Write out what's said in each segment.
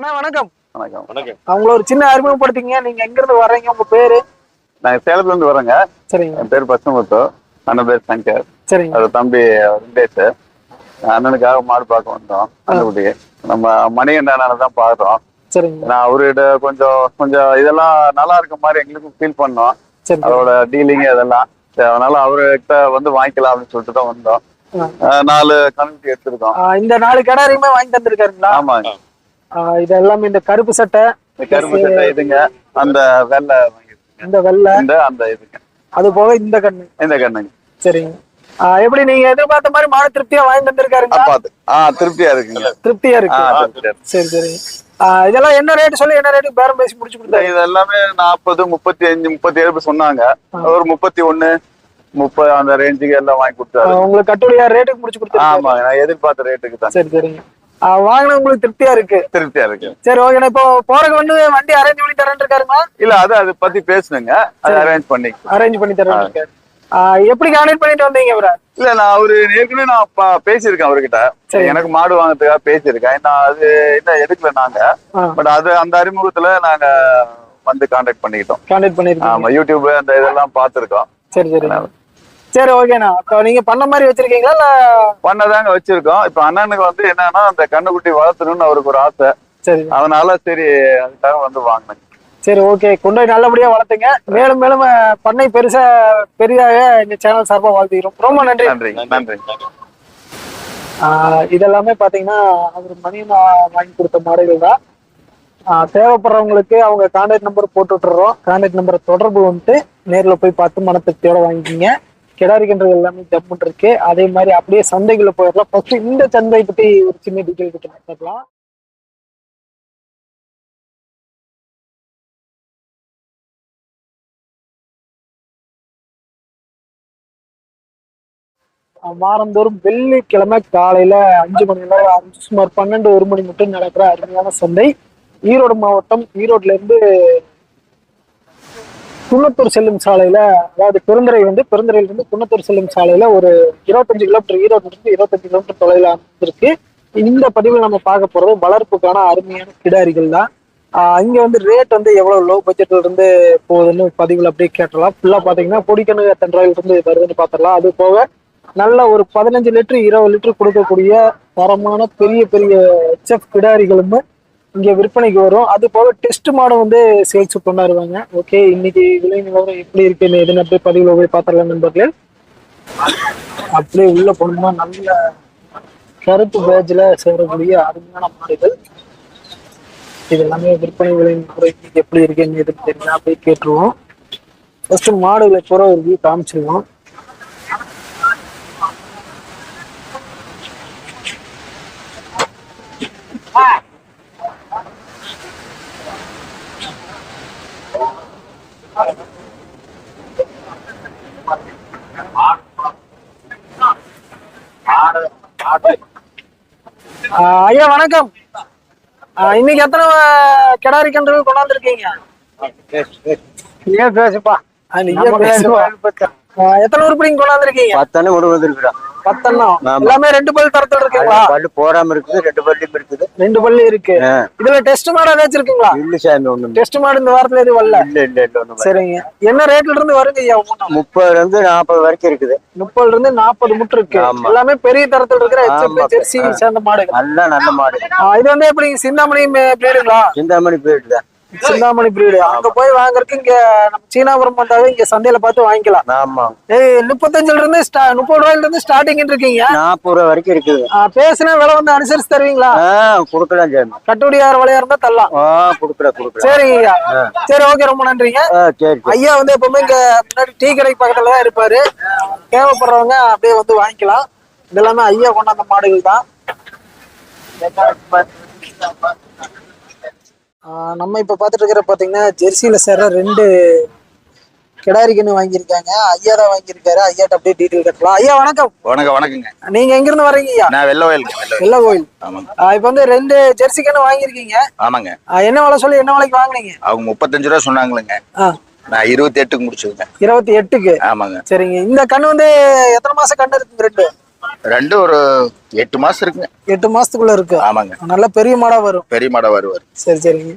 அண்ணா வணக்கம். வணக்கம். வணக்கம். அவங்கள ஒரு சின்ன அறிமுகப்படுத்திங்க நீங்க எங்க இருந்து வர்றீங்க? உங்க பேரு? நாங்க சேலத்துல இருந்து வரோங்க சரிங்க. என் பேர் பசுமுத்து. அண்ணன் பேர் சங்கர். சரிங்க. அது தம்பி வெங்கடேஷ். அண்ணனுக்காக மாடு பார்க்க வந்தோம் கண்டுபிடி நம்ம மணிகண்டானால தான் பார்த்தோம். சரிங்க. நான் அவர்கிட்ட கொஞ்சம் கொஞ்சம் இதெல்லாம் நல்லா இருக்க மாதிரி எங்களுக்கும் ஃபீல் பண்ணோம். சரி அதோட டீலிங் அதெல்லாம் சரி, அதனால அவர்கிட்ட வந்து வாங்கிக்கலாம் அப்படின்னு சொல்லிட்டு தான் வந்தோம். நாலு கண்டுபிடி எடுத்திருக்கோம். இந்த நாலு கடாரியுமே வாங்கி தந்திருக்காருங்களா? ஆமாங்க. இது எல்லாமே இந்த கருப்பு சட்டை கரும்பு சட்டை இதுங்க. அந்த வெள்ளை இந்த வெள்ளை இந்த அந்த இதுங்க. அது போக இந்த கண்ணு. இந்த கண்ணுங்க. சரிங்க. எப்படி நீங்க எதிர்பார்த்த மாதிரி மான திருப்தியா வாங்கி ஆ திருப்தியா இருக்குங்க. திருப்தியா இருக்கு. திருப்தியா இருக்கு. சரி சரி. இதெல்லாம் என்ன ரேட் சொல்லி என்ன ரேட்டு பேரம் பேசி முடிச்சு கொடுத்தாரு? இது எல்லாமே நாற்பது முப்பத்தி அஞ்சு முப்பத்தி ஏழு சொன்னாங்க ஒரு முப்பத்தி ஒண்ணு முப்பது அந்த ரேஞ்சுக்கு எல்லாம் வாங்கி கொடுத்தாரு. உங்களுக்கு கட்டுப்படியா ரேட்டுக்கு முடிச்சு கொடுத்தாரு. ஆமாங்க நான் எதிர்பார்த்த ரேட்டுக்கு தான். சரி சரிங்க. ஆ, வாங்கின உங்களுக்கு திருப்தியா இருக்கு? திருப்தியா இருக்கு. சரி ஓகே இப்போ போறதுக்கு வந்து வண்டி அரேஞ்ச் பண்ணி தரேன் இருக்காருங்களா? இல்ல அது அதை பத்தி பேசுனுங்க. அதை அரேஞ்ச் பண்ணி. அரேஞ்ச் பண்ணி தரேன் எப்படி கான்டெக்ட் பண்ணிட்டு வந்தீங்க இவரை? இல்ல நான் அவரு ஏற்கனவே நான் பேசியிருக்கேன் அவர்கிட்ட. எனக்கு மாடு வாங்குறதுக்காக பேசியிருக்கேன். நான் அது இன்னும் எடுக்கல நாங்க. பட் அது அந்த அறிமுகத்துல நாங்க வந்து கான்டாக்ட் பண்ணிக்கிட்டோம். கான்டெக்ட் பண்ணிருக்கீங்க. ஆமா யூடியூப் அந்த இதெல்லாம் பார்த்திருக்கோம். சரி சரி. சரி ஓகேண்ணா அப்போ நீங்க பண்ண மாதிரி வச்சிருக்கீங்களா இல்ல? பண்ணதாங்க வச்சிருக்கோம். இப்ப அண்ணனுக்கு வந்து என்னன்னா அந்த கண்ணுக்குட்டி வளர்த்தணும்னு அவருக்கு ஒரு ஆசை. சரி. அதனால சரி அதுக்காக வந்து வாங்கினேன். சரி ஓகே கொண்டு போய் நல்லபடியா வளர்த்துங்க. மேலும் மேலும் பண்ணை பெருசா பெரிதாக எங்க சேனல் சார்பா வாழ்த்துக்கிறோம். ரொம்ப நன்றி. நன்றி. நன்றி. இதெல்லாமே பாத்தீங்கன்னா அவர் மணியமா வாங்கி கொடுத்த மாடுகள் தான். தேவைப்படுறவங்களுக்கு அவங்க கான்டாக்ட் நம்பர் போட்டு விட்டுறோம் கான்டாக்ட் நம்பரை தொடர்பு வந்துட்டு நேர்ல போய் பார்த்து மன திருப்தியோட வாங்கிக்கிங்க. கிடாரிக்கின்றது எல்லாமே ஜம்முன் இருக்கு. அதே மாதிரி அப்படியே சந்தைக்குள்ள போயிடலாம். ஃபர்ஸ்ட் இந்த சந்தை பத்தி ஒரு சின்ன டீட்டெயில் பற்றி பார்க்கலாம் வாரந்தோறும் வெள்ளிக்கிழமை காலையில அஞ்சு மணி நேரம் அஞ்சு சுமார் பன்னெண்டு ஒரு மணி மட்டும் நடக்கிற அருமையான சந்தை. ஈரோடு மாவட்டம் ஈரோட்ல இருந்து குன்னத்தூர் செல்லும் சாலையில அதாவது பெருந்துறை வந்து பெருந்துறையில இருந்து குன்னத்தூர் செல்லும் சாலையில ஒரு இருபத்தஞ்சு கிலோமீட்டர் ஈரோட்ல இருந்து இருபத்தஞ்சு கிலோமீட்டர் தொலைவில் அமைந்திருக்கு. இந்த பதிவில் நம்ம பார்க்க போறது வளர்ப்புக்கான அருமையான கிடாரிகள் தான். இங்க வந்து ரேட் வந்து எவ்வளவு லோ பட்ஜெட்ல இருந்து போகுதுன்னு பதிவில் அப்படியே கேட்டலாம். ஃபுல்லா பாத்தீங்கன்னா பொடிக்கணு எத்தனை ரூபாயில இருந்து வருதுன்னு பாத்திரலாம் அது போக நல்ல ஒரு பதினஞ்சு லிட்டர் இருபது லிட்டர் கொடுக்கக்கூடிய தரமான பெரிய பெரிய செஃப் கிடாரிகளும் இங்கே விற்பனைக்கு வரும். அது போக டெஸ்ட் மாடும் வந்து சேல்ஸ் கொண்டாடுவாங்க ஓகே இன்னைக்கு விலை நிலவரம் எப்படி இருக்குன்னு எதுன்னு அப்படியே பதிவில் போய் பார்த்துடலாம் நண்பர்களே. அப்படியே உள்ள போனோம்னா நல்ல கருப்பு பேஜில் சேரக்கூடிய அருமையான மாடுகள். இது எல்லாமே விற்பனை விலை நிலவரம் எப்படி இருக்குன்னு எதுன்னு தெரியல. அப்படியே கேட்டுருவோம். ஃபர்ஸ்ட் மாடுகளை பூரா ஒரு வியூ காமிச்சிருவோம். Ah! ஐயா வணக்கம். இன்னைக்கு எத்தனை கிடாரி கன்றுகள் கொண்டாந்துருக்கீங்க? ஏன் பேசுப்பா. பேசுவா ஆஹ் எத்தனை உருப்படிங்க கொண்டாந்துருக்கீங்க? பத்தானே ஒரு வந்துருக்குடா. ஆமா. எல்லாமே ரெண்டு பல் தரத்துல இருக்குங்களா? பல்லு போடாம இருக்குது ரெண்டு பல்லும் இருக்குது. ரெண்டு பல்லு இருக்கு. இதுல டெஸ்ட் மாடு ஏதாச்சும் இருக்குங்களா இல்ல சாமி ஒண்ணும் டெஸ்ட் மாடு இந்த வாரத்துல எதுவும் வரல? இல்ல இல்ல சரிங்க. என்ன ரேட்ல இருந்து வருங்க ஐயா முப்பதுல இருந்து நாற்பது வரைக்கும் இருக்குது. முப்பதுல இருந்து நாற்பது முட்டு இருக்கு. எல்லாமே பெரிய தரத்துல இருக்கிற. HF ஜெர்சி சேர்ந்த மாடுகள். நல்லா நல்ல மாடு இது வந்து எப்படி சிந்தாமணி பிரீடுங்களா சிந்தாமணி போயிட்டுதான் சிந்தாமணி பிரீடு அங்க போய் வாங்குறதுக்கு இங்க நம்ம சீனாபுரம் வந்தாவே இங்க சந்தையில பார்த்து வாங்கிக்கலாம். ஆமா. ஏய் முப்பத்தஞ்சுல இருந்து முப்பது ரூபாயில இருந்து ஸ்டார்டிங் இருக்கீங்க நாற்பது ரூபா வரைக்கும் இருக்குது. ஆ, பேசுனா விலை வந்து அனுசரிச்சு தருவீங்களா? கொடுக்கலாம் சாமி கட்டுப்படியார் விலையா இருந்தா தரலாம். ஆ கொடுக்கலாம் கொடுக்கலாம். சரிங்க சரி ஓகே ரொம்ப நன்றிங்க. சரி சரி. ஐயா வந்து எப்பவுமே இங்க முன்னாடி டீ கடை பக்கத்துல தான் இருப்பாரு. தேவைப்படுறவங்க அப்படியே வந்து வாங்கிக்கலாம். இது எல்லாமே ஐயா கொண்டாந்த மாடுகள் தான். நம்ம இப்ப பாத்துட்டு இருக்கிற பாத்தீங்கன்னா ஜெர்சியில சேர்ற ரெண்டு கிடாரிக்கன்னு வாங்கியிருக்காங்க. ஐயா தான் வாங்கியிருக்காரு. ஐயாட்ட அப்படியே டீட்டெயில் கட்டலாம். ஐயா வணக்கம். வணக்கம் வணக்கங்க. நீங்க எங்க இருந்து வர்றீங்க ஐயா நான் வெள்ள வயலுங்க வெள்ள கோயில் இப்ப வந்து ரெண்டு ஜெர்சி கண்ணு வாங்கியிருக்கீங்க. ஆமாங்க. என்ன விலை சொல்லி என்ன விலைக்கு வாங்குனீங்க? அவங்க முப்பத்தஞ்சு ரூபா சொன்னாங்களுங்க நான் இருபத்தி எட்டுக்கு முடிச்சதுங்க இருபத்தி எட்டுக்கு? ஆமாங்க. சரிங்க. இந்த கண்ணு வந்து எத்தனை மாசம் கண்ணு இருக்குங்க ரெண்டு? ரெண்டும் ஒரு எட்டு மாசம் இருக்குங்க. எட்டு மாசத்துக்குள்ள இருக்கு. ஆமாங்க. நல்ல பெரிய மாடா வரும். பெரிய மாடை வருவார். சரி சரிங்க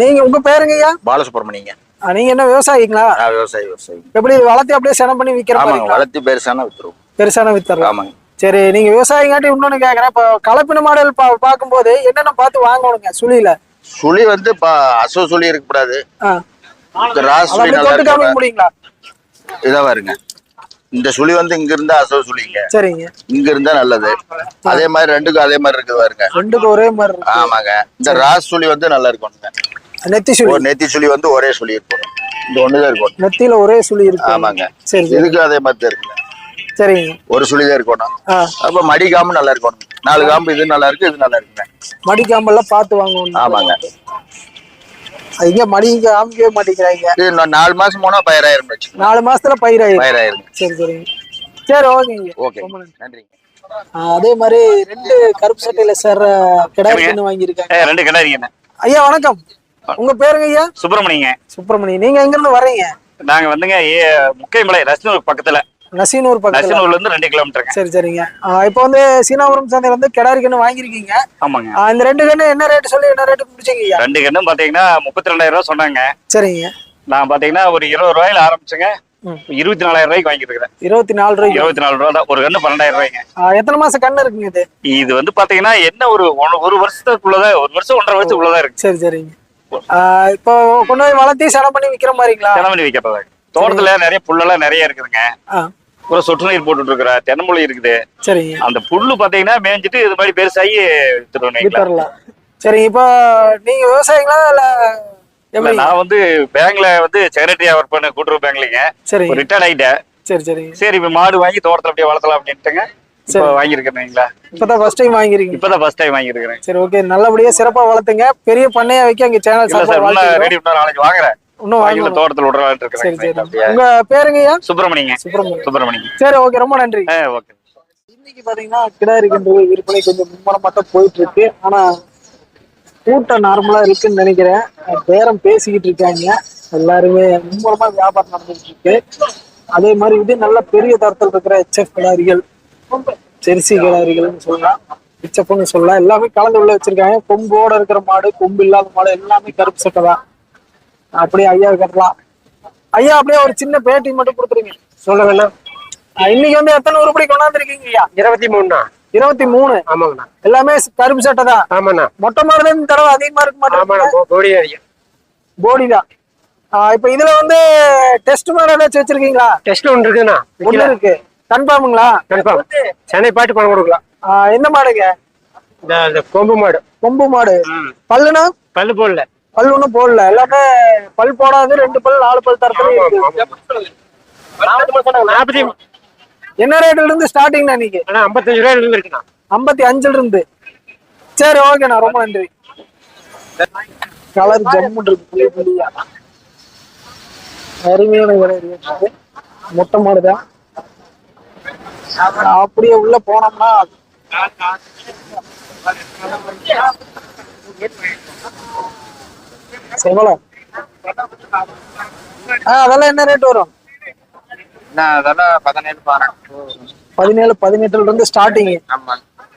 நீங்க உங்க பேருங்க ஐயா? பாலசுப்ரமணியங்க. நீங்க என்ன விவசாயிங்களா? விவசாயி விவசாயி. எப்படி வளர்த்தி அப்படியே செனம் பண்ணி விக்கிற ஆமாங்க வளர்த்தி பெருசான வித்துருவோம். பெருசான வித்தரலாம் ஆமாங்க. சரி நீங்க விவசாயிங்காட்டி இன்னொன்னு கேக்குறேன். இப்ப கலப்பின மாடல் பா பார்க்கும்போது என்னென்ன பார்த்து வாங்கணுங்க சுழியில? சுழி வந்து அசோ சுழி இருக்கக்கூடாது. இருக்கும் முடியுங்களா? இதா வருங்க இந்த சுழி வந்து இங்க இருந்தா அசோ சுழிங்க. சரிங்க. இங்க இருந்தா நல்லது. அதே மாதிரி ரெண்டுக்கும் அதே மாதிரி இருக்குது பாருங்க. ரெண்டுக்கும் ஒரே மாதிரி. ஆமாங்க. இந்த ராஸ் சுழி வந்து நல்லா இருக்கும்ங்க நெத்தி சுழி. ஒரு நெத்தி சுழி வந்து ஒரே சுழி இருக்கும். இந்த ஒண்ணுதான் இருக்கும். நெத்தியில ஒரே சுழி இருக்கு ஆமாங்க. சரி இதுக்கு அதே மாதிரி தான் இருக்குங்க. சரிங்க. ஒரு சுழி தான் இருக்கணும். அப்ப மடி காம்பு நல்லா இருக்கணும். நாலு காம்பு இது நல்லா இருக்கு இது நல்லா இருக்குங்க. மடிக்காம்பெல்லாம் பார்த்து வாங்கணும். ஆமாங்க. மடி இங்க காமிக்கவே மாட்டேங்கிறாங்க. நாலு மாசம் போனா பயிராயிரம் நாலு மாசத்துல பயிராயிரும். பயிராயிருங்க சரி சரிங்க சரி ஓகேங்க. ஓகே. நன்றிங்க அதே மாதிரி ரெண்டு கருப்பு சட்டையில சேர்ற கிடாரின்னு வாங்கியிருக்காங்க. ரெண்டு கிடாரிங்க ஐயா வணக்கம். உங்க பேருங்க ஐயா? சுப்பிரமணியங்க. சுப்பிரமணியம் நீங்க எங்க இருந்து வர்றீங்க? நாங்க வந்துங்க ஏ முக்கைமலை ரசனூர் பக்கத்துல. நசீனூர் பக்கத்துல. ரசனூர்ல இருந்து ரெண்டு கிலோமீட்டருங்க. சரி சரிங்க. இப்போ வந்து சீனாபுரம் சந்தையில வந்து கிடாரி கண்ணு வாங்கியிருக்கீங்க. ஆமாங்க. இந்த ரெண்டு கண்ணு என்ன ரேட் சொல்லி என்ன ரேட்டு முடிச்சீங்க ரெண்டு கண்ணும் பாத்தீங்கன்னா முப்பத்தி ரெண்டாயிரம் ரூபாய் சொன்னாங்க. சரிங்க. நான் பாத்தீங்கன்னா ஒரு இருபது ரூபாயில ஆரம்பிச்சுங்க. இருபத்தி நாலாயிரம் ரூபாய்க்கு வாங்கிட்டு இருக்கிறேன் இருபத்தி நாலு ரூபாய்க்கு? இருபத்தி நாலு ரூபா ஒரு கண்ணு பன்னெண்டாயிரம் ரூபாய்ங்க. எத்தனை மாசம் கண்ணு இருக்குங்க இது? இது வந்து பாத்தீங்கன்னா என்ன ஒரு ஒரு வருஷத்துக்குள்ளதான் ஒரு வருஷம் ஒன்றரை வருஷத்துக்குள்ளதான் இருக்கு. சரி சரிங்க. இப்போ கொண்டு போய் வளர்த்தி செலவு பண்ணி விக்கிற மாதிரிங்களா? தினமணி வைக்கிறதா? தோட்டத்துல நிறைய புல்லெல்லாம் நிறைய இருக்குதுங்க. ஒரு சொட்டு நீர் போட்டுட்டு இருக்கிற தென்னமொழி இருக்குது. சரிங்க. அந்த புல்லு பாத்தீங்கன்னா மேய்ஞ்சிட்டு இது மாதிரி பெருசாகி வித்தரலாம் சரிங்க இப்போ நீங்க விவசாயிங்களா இல்ல நான் வந்து பேங்க்ல வந்து செக்ரட்டரியா ஒர்க் பண்ண கூட்டுறவு பேங்க்லீங்க. சரிங்க ரிட்டையர்ட் ஆயிட்டேன். சரி சரிங்க சரி இப்ப மாடு வாங்கி தோட்டத்துல அப்படியே வளர்த்தலாம் அப்படின்ட்டுங்க. இப்போ சரி. வாங்கியிருக்கேங்களா இப்பதான் ஃபர்ஸ்ட் டைம் வாங்கிருக்கீங்க இப்பதான் ஃபர்ஸ்ட் டைம் வாங்கியிருக்கிறேன். சரி ஓகே நல்லபடியா சிறப்பா வளர்த்துங்க. பெரிய பண்ணையா வைக்க அங்க சேனல் சார் ரெடி பண்ண நாளைக்கு வாங்குறேன். இன்னும் வாங்கி வாங்கணும். தோட்டத்துல விடலாம்னு அப்படியே. உங்க பேருங்கய்யா சுப்பிரமணியங்க சுப்பிரமணியம் சுப்பிரமணியங்க சரி ஓகே ரொம்ப நன்றி. ஓகே. இன்னைக்கு பாத்தீங்கன்னா கிடாரி கன்று விற்பனை கொஞ்சம் மும்மரமா தான் போயிட்டு இருக்கு ஆனா கூட்டம் நார்மலா இருக்குன்னு நினைக்கிறேன். பேரம் பேசிக்கிட்டு இருக்காங்க. எல்லாருமே மும்மரமா வியாபாரம் நடந்துட்டு இருக்கு. அதே மாதிரி இது நல்ல பெரிய தரத்தில் இருக்கிற எச்எஃப் கிடாரிகள் ஜெர்சி கிடாரிகள்னு சொல்லலாம். ஹெச்எஃப்னு சொல்லலாம். எல்லாமே கலந்து உள்ள வச்சிருக்காங்க. கொம்போட இருக்கிற மாடு கொம்பு இல்லாத மாடு எல்லாமே கருப்பு சட்டை தான். அப்படியே ஐயா கட்டலாம் ஐயா அப்படியே ஒரு சின்ன பேட்டி மட்டும் கொடுத்துருங்க. சொல்லுங்கண்ணா இன்னைக்கு வந்து எத்தனை உருப்படி கொண்டாந்துருக்கீங்க ஐயா? இருபத்தி மூணுண்ணா. இருபத்தி மூணு? ஆமாங்கண்ணா. எல்லாமே கருப்பு சட்டை தான். ஆமாண்ணா. மொட்டை மாடு தான் தடவை அதிகமா இருக்க மாட்டேங்குது கோடி அடிக்கும் போடி தான். இப்ப இதுல வந்து டெஸ்ட் மாடு ஏதாச்சும் வச்சிருக்கீங்களா? டெஸ்ட் ஒன்று இருக்குண்ணா. ஒண்ணு இருக்கு. கன்ஃபார்முங்களா? கன்ஃபார்ம். சென்னை பாட்டு பணம் கொடுக்கலாம். என்ன மாடுங்க? இந்த கொம்பு மாடு. கொம்பு மாடு. பல்லுனா பல்லு போடல. பல் ஒண்ணும் போடல. எல்லாமே பல் போடாது ரெண்டு பல் நாலு பல் தரத்துல இருக்கு. நாற்பத்தி என்ன ரேட்ல இருந்து ஸ்டார்டிங் இன்னைக்கு? அண்ணா ஐம்பத்தஞ்சு ரூபாயில இருந்து இருக்குண்ணா ஐம்பத்தி அஞ்சுல இருந்து. சரி ஓகேண்ணா ரொம்ப நன்றி. கலர் ஜம்முன் இருக்கு அருமையான விலை இருக்கு மொட்டை மாடுதான் அப்படியே உள்ள போனோம்னா செவலம் ஆ அதெல்லாம் என்ன ரேட் வரும்? அதெல்லாம் பதினேழு பதினெட்டுல இருந்து ஸ்டார்டிங்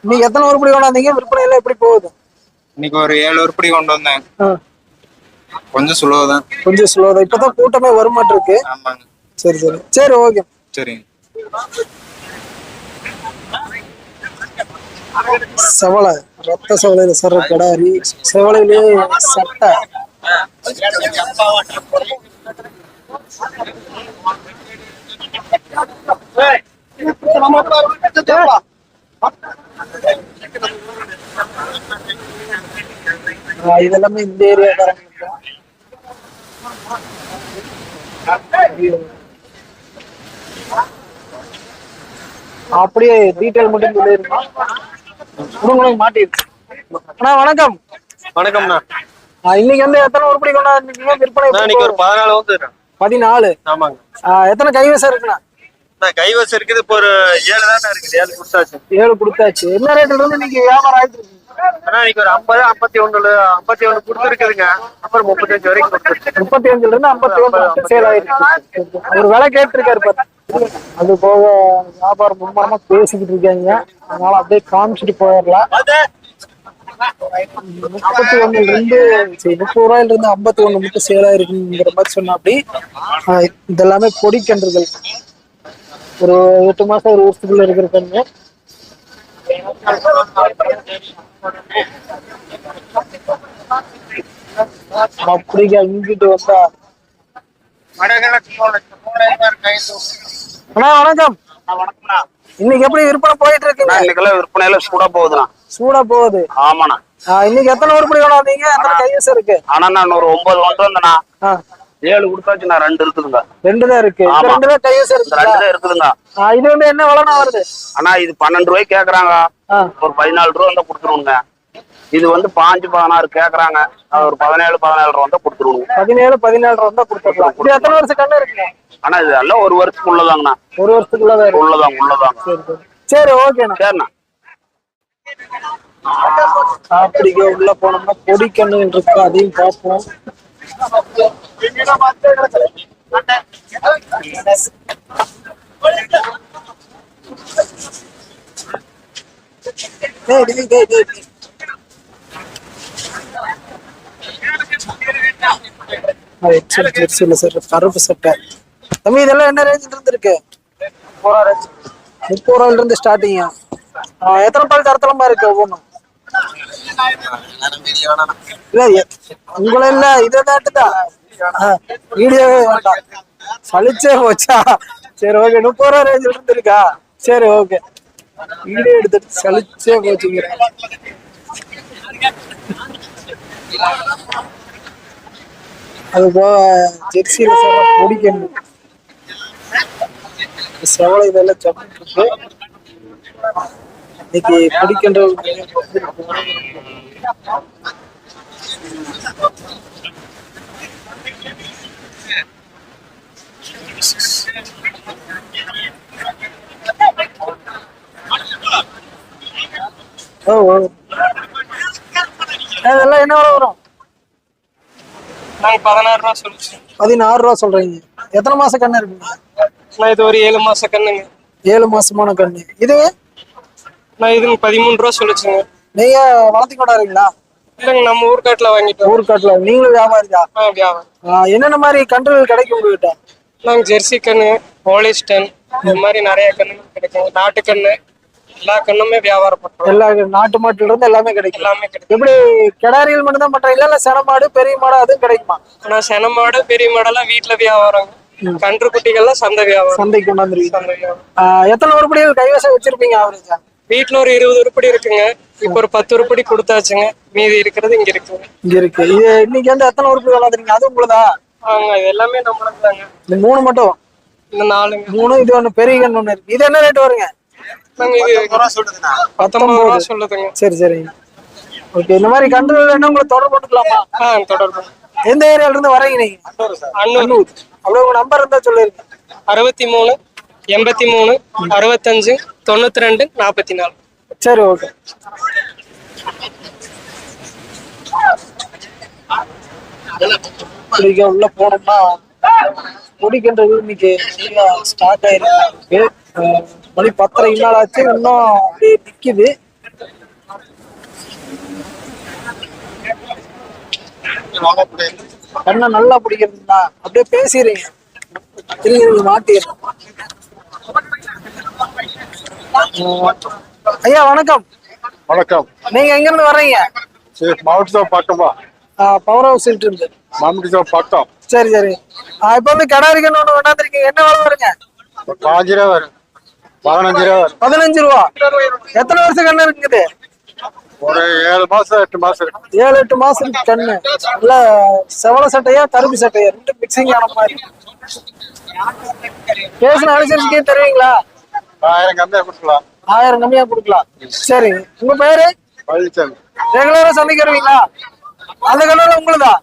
நீங்க எத்தனை உருப்படி கொண்டாந்தீங்க? விற்பனை எல்லாம் எப்படி போகுது? இன்னைக்கு ஒரு ஏழு உருப்படி கொண்டு வந்தேன். கொஞ்சம் சுலோ தான். கொஞ்சம் ஸ்லோ தான். இப்பதான் கூட்டமே வருமாட்டு இருக்கு சரி சரி. சரி ஓகே சரிங்க. செவலை. ரத்த செவலையில சர்ற கடாரி. செவலையிலே சட்டை. இதெல்லாமே இந்த ஏரியாக்காரங்க அப்படியே டீட்டெயில் மட்டும் சொல்லிருக்கோம் குடும்பம் மாட்டிருக்கு அண்ணா வணக்கம். வணக்கம்ண்ணா. இன்னைக்கு வந்து எத்தனை உருப்படி கொண்டாந்துருக்கீங்க விற்பனை இன்னைக்கு ஒரு? பதினாலு வந்து பதினாலு? ஆமாங்க. எத்தனை கைவசம் இருக்குண்ணா? கைவசம் இருக்குது இப்போ ஒரு ஏழு தானே இருக்குது. ஏழு கொடுத்தாச்சு. ஏழு கொடுத்தாச்சு. என்ன ரேட்ல இருந்து நீங்க வியாபாரம் ஆயிட்டு இருக்கீங்க ஆனா இன்னைக்கு ஒரு ஐம்பது ஐம்பத்தி ஒண்ணுல ஐம்பத்தி ஒண்ணு கொடுத்துருக்குதுங்க. அப்புறம் முப்பத்தஞ்சு வரைக்கும் கொடுத்துருக்கு முப்பத்தி அஞ்சுல இருந்து ஐம்பத்தி ஒன்று சேல் ஆயிருக்கு ஒரு விலை கேட்டிருக்காரு பாரு. அது போக வியாபாரம் மும்முரமா பேசிக்கிட்டு இருக்காங்க. அதனால அப்படியே காமிச்சிட்டு போயிடலாம். முப்பத்தி ஒண்ணுல இருந்து முப்பது ரூபாயில இருந்து ஐம்பத்தி ஒண்ணு மட்டும் சேலா இருக்குங்கிற மாதிரி சொன்னா அப்படி இது எல்லாமே பொடிக்கன்றுகள் ஒரு எட்டு மாசம் ஒரு வருஷத்துக்குள்ள இருக்கிற கண்ணு அப்படிங்க இங்கிட்டு வந்தா. வணக்கம். இன்னைக்கு எப்படி விற்பனை போயிட்டு இருக்குங்க இன்னைக்கெல்லாம் விற்பனையில சூடா போகுதுண்ணா. சூடா போகுது. ஆமாண்ணா. இன்னைக்கு எத்தனை உருப்படி கொண்டாந்தீங்க எத்தனை கைவசம் இருக்கு? ஆனா நான் ஒரு ஒன்பது கொண்டு வந்தேண்ணா. ஏழு கொடுத்தாச்சு நான் ரெண்டு இருக்குதுங்க. ரெண்டு தான் இருக்கு. ரெண்டு தான் கைவசம் இருக்கு ரெண்டு தான் இருக்குதுங்க. இது வந்து என்ன விலைனா வருது? ஆனா இது பன்னெண்டு ரூபாய்க்கு கேக்குறாங்க. ஒரு பதினாலு ரூபா வந்தா கொடுத்துருவோங்க. இது வந்து பாஞ்சு பதினாறு கேக்குறாங்க. ஒரு பதினேழு பதினேழு ரூபா வந்தா கொடுத்துருவோங்க. பதினேழு பதினாலு ரூபா தான் கொடுத்துடலாம். இது எத்தனை வருஷம் கண்ணு இருக்குங்க? ஆனா இது எல்லாம் ஒரு வருஷத்துக்கு உள்ளதாங்கண்ணா. ஒரு வருஷத்துக்குள்ளதான் இருக்கு? உள்ளதாங்க உள்ளதாங்க. சரி சரி. சரி ஓகேண்ணா. சரிண்ணா. அப்படிங்க உள்ள போனோம்னா பொடி கண்ணுகள் இருக்கு அதையும் பார்ப்போம். டேய், டேய், டேய், டேய், டேய். ஆ, எக்ஸல் ஜெர்சி இல்ல சார் கருப்பு சட்டை. தம்பி இதெல்லாம் என்ன ரேஞ்சில் இருந்து இருக்கு முப்பது ரூபாயில இருந்து ஸ்டார்டிங்கா எத்தனை பால் தரத்தலமா இருக்கு ஒவ்வொன்றும் இல்ல எ- உங்களை இல்ல இதை தாட்டுதான் வீடியோவே வேண்டாம். சலிச்சே போச்சா? சரி ஓகே முப்பது ரூபா ரேஞ்சில் இருந்து இருக்கா சரி ஓகே வீடியோ எடுத்துட்டு சலிச்சே போச்சுங்க அது போக ஜெர்சியில சொல்ற பிடிக்கணும் செவலை இதெல்லாம் சாப்பிட்டு இருக்கு இன்னைக்கு பிடிக்கின்ற ஓ ஓ அதெல்லாம் என்ன விலை வரும்? நாங்க பதினாறு ரூபா சொல்லிச்சு பதினாறு ரூபா சொல்றீங்க. எத்தனை மாசம் கண்ணு இருக்குங்க நான் இது ஒரு ஏழு மாச கண்ணுங்க. ஏழு மாசமான கண்ணு. இது நான் இதுங்க பதிமூணு ரூபா சொல்லிச்சுங்க. நீங்க வளர்த்தி கொண்டாடுறீங்களா? இல்லைங்க நம்ம ஊர்காட்டுல வாங்கிட்டோம். ஊர்காட்டுல. நீங்களும் வியாபாரியா ஆ வியாபாரம் என்னென்ன மாதிரி கன்றுகள் கிடைக்கும் உங்ககிட்ட? நாங்க ஜெர்சி கண்ணு ஹோலிஸ்டன் இந்த மாதிரி நிறைய கண்ணுகள் கிடைக்கும். நாட்டு கண்ணு எல்லா கண்ணுமே வியாபாரம் பண்றோம். எல்லா நாட்டு மாட்டுல இருந்து எல்லாமே கிடைக்கும். எல்லாமே கிடைக்கும். எப்படி கிடாரிகள் மட்டும் தான் பண்றீங்களா இல்ல சென மாடு பெரிய மாடு அதுவும் கிடைக்குமா? ஆனா சென மாடு பெரிய மாடெல்லாம் வீட்டுல வியாபாரம். கன்று குட்டிகள்லாம் சந்தை வியாபாரம். சந்தைக்கு கொண்டாந்துருக்கீங்க சந்தை வியாபாரம். எத்தனை உருப்படிகள் கைவசம் வச்சிருப்பீங்க ஆவரேஜா வீட்டுல ஒரு இருபது உருப்படி இருக்குங்க. இப்போ ஒரு பத்து உருப்படி கொடுத்தாச்சுங்க. மீதி இருக்கிறது இங்க இருக்குங்க இங்க இருக்கு. இது இன்னைக்கு வந்து எத்தனை உருப்படி கொண்டாந்துருக்கீங்க அது உங்களுதா? ஆங்க இது எல்லாமே நம்மளுக்கு தாங்க இந்த மூணு மட்டும்? இந்த நாலுங்க. மூணு இது ஒண்ணு பெரிய கண்ணு ஒண்ணு இருக்கு. இது என்ன ரேட் வருங்க? நாங்க இது பத்தொன்பது ரூபா சொல்லுதுங்க. சரி சரி. ஓகே இந்த மாதிரி கன்றுகள் வேணா உங்களை தொடர்பு போட்டுக்கலாமா ஆ தொடர்பு. எந்த ஏரியால இருந்து வரீங்க நீங்க? அன்னூர். அப்படியே உங்க நம்பர் இருந்தா சொல்லிருங்க அறுபத்தி மூணு எண்பத்தி மூணு அறுபத்தஞ்சு தொண்ணூத்தி ரெண்டு நாற்பத்தி நாலு சரி ஓகே இப்படிங்க உள்ள போனோம்னா முடிக்கின்றது இன்னைக்கு ஸ்டார்ட் ஆயிருக்கு. மணி பத்தரை நாள் ஆச்சு இன்னும் அப்படியே நிக்குது. கண்ணை நல்லா பிடிக்கிறதுங்களா அப்படியே பேசிடுறீங்க. திரும்பி மாட்டிடுறோம் ஐயா வணக்கம். வணக்கம். நீங்க எங்க இருந்து வர்றீங்க? சரி மாவட்டத்தோ பக்கமா பவர் ஹவுஸ் இருந்து. மாவட்டத்தோ பக்கம் சரி சரி. இப்ப வந்து கடாரிக்கன்னு ஒண்ணு கொண்டாந்துருக்கீங்க. என்ன விலை வருங்க? பாஞ்சு ரூபா வரும். பதினஞ்சு ரூபா பதினஞ்சு ரூபா. எத்தனை வருஷம் கண்ணு இருக்குது ஒரு ஏழு மாசம் எட்டு மாசம் இருக்கு. ஏழு எட்டு மாசம் கண்ணு. இல்ல செவல சட்டையா கருப்பு சட்டையா? ரெண்டு மிக்சிங் ஆன மாதிரி. பேசின அனுசரிச்சுக்கே தருவீங்களா? ஆயிரம் கம்மியா கொடுக்கலாம். ஆயிரம் கம்மியா கொடுக்கலாம். சரி உங்க பேரு? பழனிசாமி ரெகுலரா சந்தைக்கு வருவீங்களா? அந்த கடையில உங்களுதா?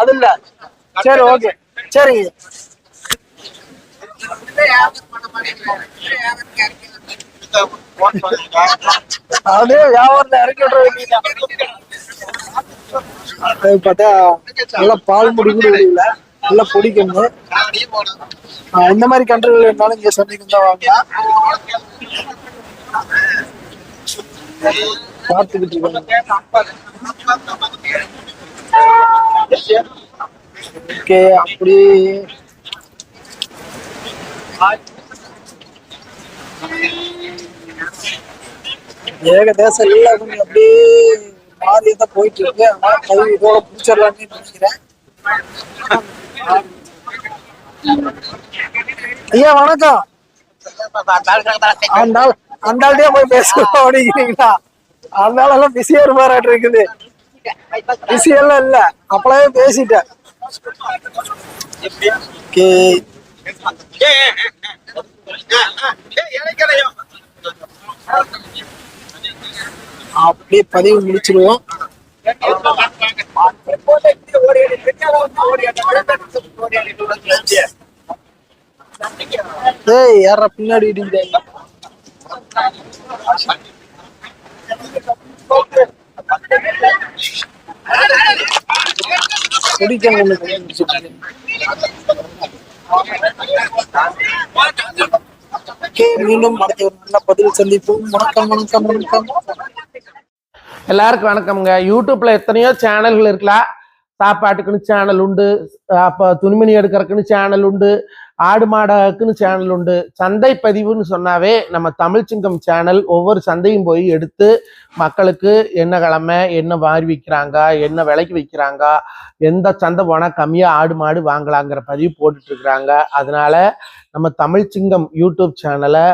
அது இல்ல. சரி ஓகே. சரிங்க அது வியாபாரத்தை இறக்கி பார்த்தா நல்லா பால் முடி கூட விடுவில பொடி இந்த மாதிரி கன்றுகள் இருந்தாலும் இங்க சந்தைக்கு தான் வாங்கலாம். பார்த்துக்கிட்டு ஓகே அப்படி ஏகதேசம் எல்லாம் கொஞ்சம் அப்படியே மாறி தான் போயிட்டு இருக்கு அதனால பதிவு இதோட பிடிச்சிடலாம்னு நினைக்கிறேன். ஐயா வணக்கம். அந்த அந்த ஆள்கிட்டயே போய் பேசலாம் அப்படிங்கிறீங்களா? அந்த ஆளெல்லாம் பிஸியா இருப்பாராட்டு இருக்குது. பிஸி எல்லாம் இல்ல. அப்பளவே பேசிட்டேன். அப்படியே பதிவு முடிச்சிருவோம் ஏய் யார பின்னாடி இடிக்குதா? குடிக்க ஒண்ணு பதிவு முடிச்சிட்டு ஓகே மீண்டும் அடுத்த ஒரு நல்ல பதில் சந்திப்போம். வணக்கம் வணக்கம் வணக்கம். எல்லாருக்கும் வணக்கம்ங்க. யூடியூப்ல எத்தனையோ சேனல்கள் இருக்கலாம் சாப்பாட்டுக்குன்னு சேனல் உண்டு. அப்போ துணிமணி எடுக்கிறதுக்குன்னு சேனல் உண்டு. ஆடு மாடாக்குன்னு சேனல் உண்டு. சந்தை பதிவுன்னு சொன்னாவே நம்ம தமிழ்ச்சிங்கம் சேனல் ஒவ்வொரு சந்தையும் போய் எடுத்து மக்களுக்கு என்ன கிழமை என்ன வாரி விற்கிறாங்க என்ன விலைக்கு விற்கிறாங்க எந்த சந்தை போனால் கம்மியாக ஆடு மாடு வாங்கலாங்கிற பதிவு போட்டுட்ருக்குறாங்க. அதனால நம்ம தமிழ்ச்சிங்கம் யூடியூப் சேனலை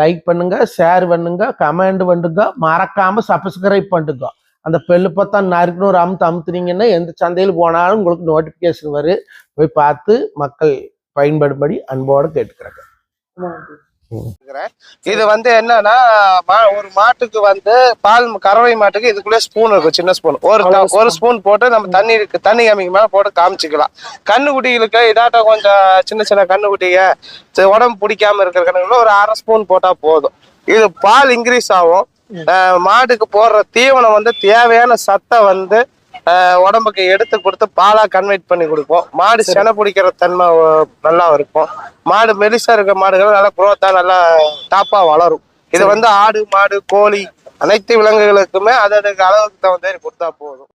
லைக் பண்ணுங்க ஷேர் பண்ணுங்க கமெண்ட் பண்ணுங்க மறக்காம சப்ஸ்கிரைப் பண்ணுங்க. அந்த பெல்லு பார்த்தா நறுக்குன்னு ஒரு அமுத்து அமுத்துனீங்கன்னா எந்த சந்தையில் போனாலும் உங்களுக்கு நோட்டிஃபிகேஷன் வரும். போய் பார்த்து மக்கள் பயன்படும்படி அன்போடு கேட்டுக்கிறாங்க. இது வந்து என்னன்னா ஒரு மாட்டுக்கு வந்து பால் கறவை மாட்டுக்கு இதுக்குள்ளே ஸ்பூன் இருக்கும் சின்ன ஸ்பூன் ஒரு ஒரு ஸ்பூன் போட்டு நம்ம தண்ணி இருக்கு தண்ணி காமிக்கு மேல போட்டு காமிச்சிக்கலாம். கண்ணுக்குட்டிகளுக்கு இதாட்டம் கொஞ்சம் சின்ன சின்ன கண்ணுக்குட்டிங்க உடம்பு பிடிக்காம இருக்கிற கண்ணுக்குள்ள ஒரு அரை ஸ்பூன் போட்டா போதும். இது பால் இன்க்ரீஸ் ஆகும். மாட்டுக்கு போடுற தீவனம் வந்து தேவையான சத்தை வந்து உடம்புக்கு எடுத்து கொடுத்து பாலா கன்வெர்ட் பண்ணி கொடுப்போம். மாடு செனை பிடிக்கிற தன்மை நல்லா இருக்கும். மாடு மெலிசா இருக்க மாடுகள் நல்லா குரோத்தா நல்லா டாப்பா வளரும். இது வந்து ஆடு மாடு கோழி அனைத்து விலங்குகளுக்குமே அதற்கு அளவுக்கு தகுந்த மாதிரி கொடுத்தா போதும்.